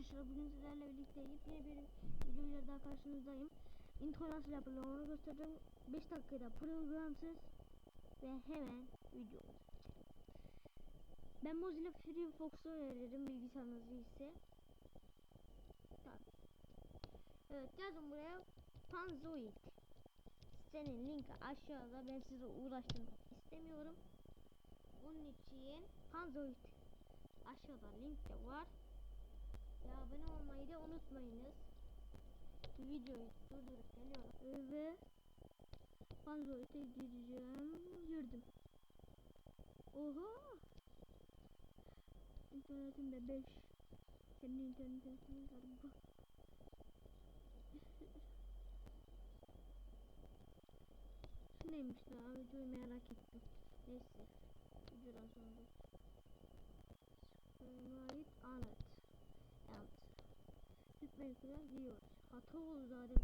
arkadaşlar bugün sizlerle birlikte yepyeni bir videoyla daha karşınızdayım. Intro nasıl yapılır onu göstereceğim. 5 dakikada programsız ve hemen video Ben Mozilla Firefox'u öneririm bilgisayarınız ise. Tabii. Evet yazın buraya Panzoid. Sitenin linki aşağıda ben sizi uğraştırmak istemiyorum. Bunun için Panzoid aşağıda link de var. Ve abone olmayı da unutmayınız. Videoyu durdurup geliyorum. Ve Panzoid'e gireceğim. Girdim. Oha! İnternetim de 5. Senin internetin galiba. Şu neymiş lan? Videoyu merak ettim. Neyse. Videodan sonra. Kadar giyiyoruz. Hata oldu zaten.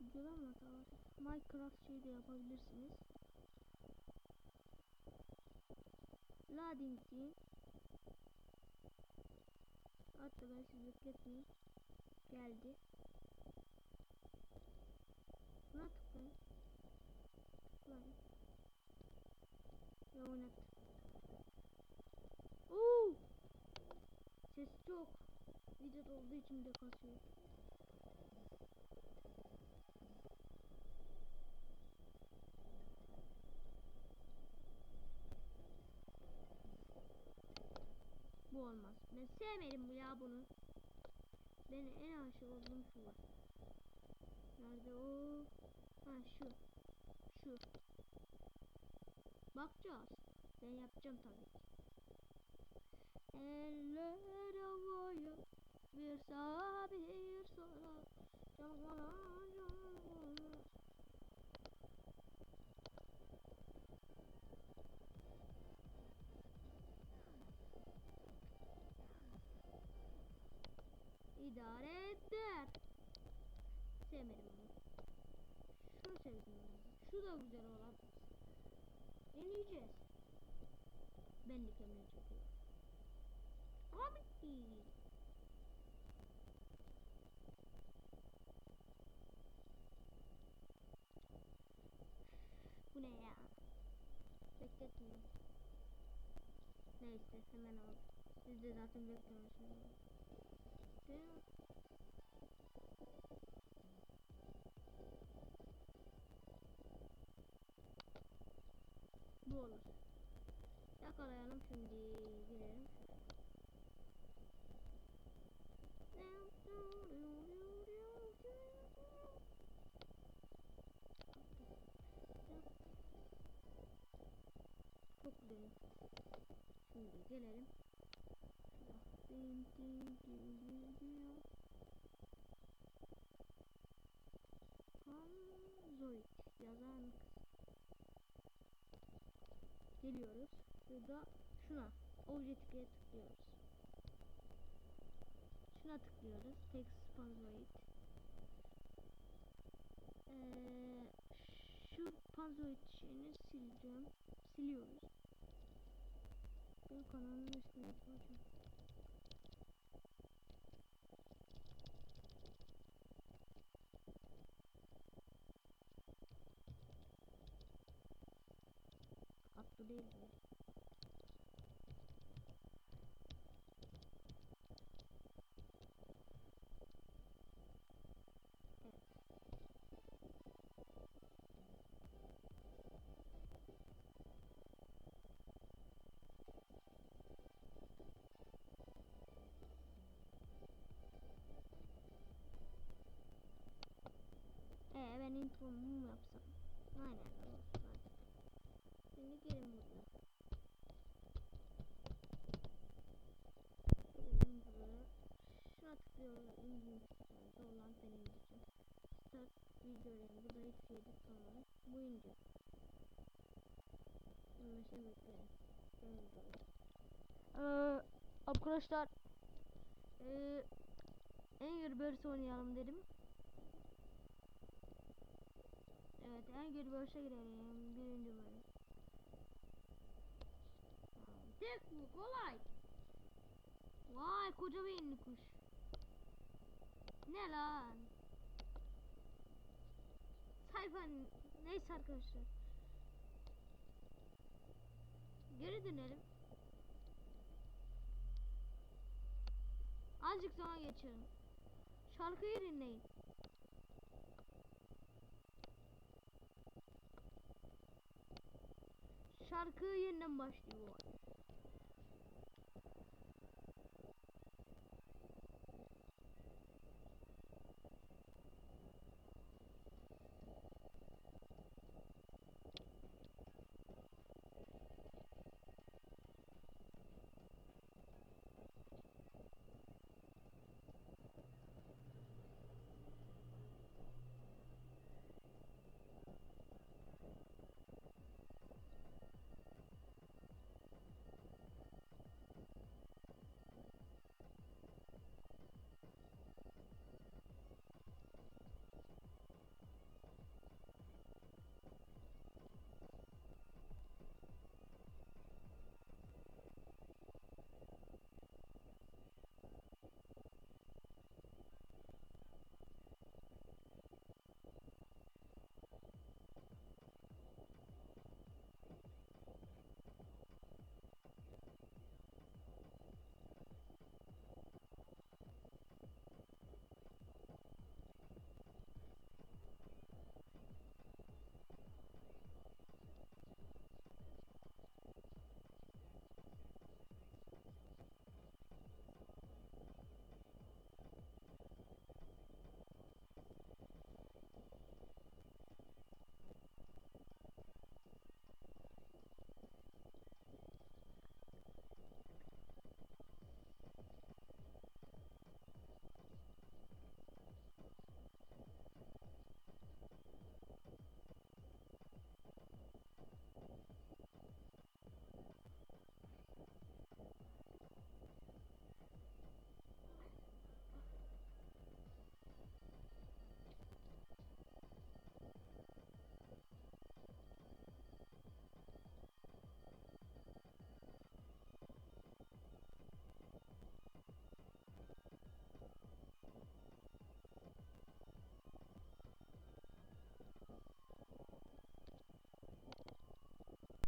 Videoda mı? Minecraft şey de yapabilirsiniz. Loading deyin. Hatta ben sizi bekletmeyeyim. Geldi. Buna. Tıklayın. Ve oynat. Oo! Ses çok. Video olduğu için de kasıyor. Bu olmaz. Ben sevmedim bu ya bunu. Ben en aşık olduğum şu var. Nerede o? Ha şu. Şu. Bakacağız. Ben yapacağım tabii ki. Eller havaya bir sağa bir sola çalgala İdare eder. Sevmedim onu. Şunu sevdim ben. Şu da güzel olabilir. Deneyeceğiz. Belli kamera çekiyor. Abi. Bu ne ya? Bekletmiyor. Neyse hemen oldu. Siz de zaten bekliyorsunuz. Bu olur. Yakalayalım şimdi. Girelim. Çok güzel. Şimdi gelelim. Panzoid yazan kız. Geliyoruz. Burada şuna objektife tıklıyoruz. Şuna tıklıyoruz. Text panzoid. Ee, şu panzoid şeyini sileceğim. Siliyoruz. Haklı Ee ben intromu mu yapsam? Aynen. Şimdi gelin buraya. Gelin buraya. Şuna tıklıyorum. İngiliz olan benim için. Start videoları. Burada hiçbir şey. Bu ince. Şimdi bekleyin. Ee, arkadaşlar ee, Angry Birds oynayalım dedim. Evet Angry Birds'e girelim. Birinci bölüm. Köpek bu kolay. Vay koca beyinli kuş. Ne lan? Sayfa neyse arkadaşlar. Geri dönelim. Azıcık zaman geçelim. Şarkıyı dinleyin. şarkı yeniden başlıyor.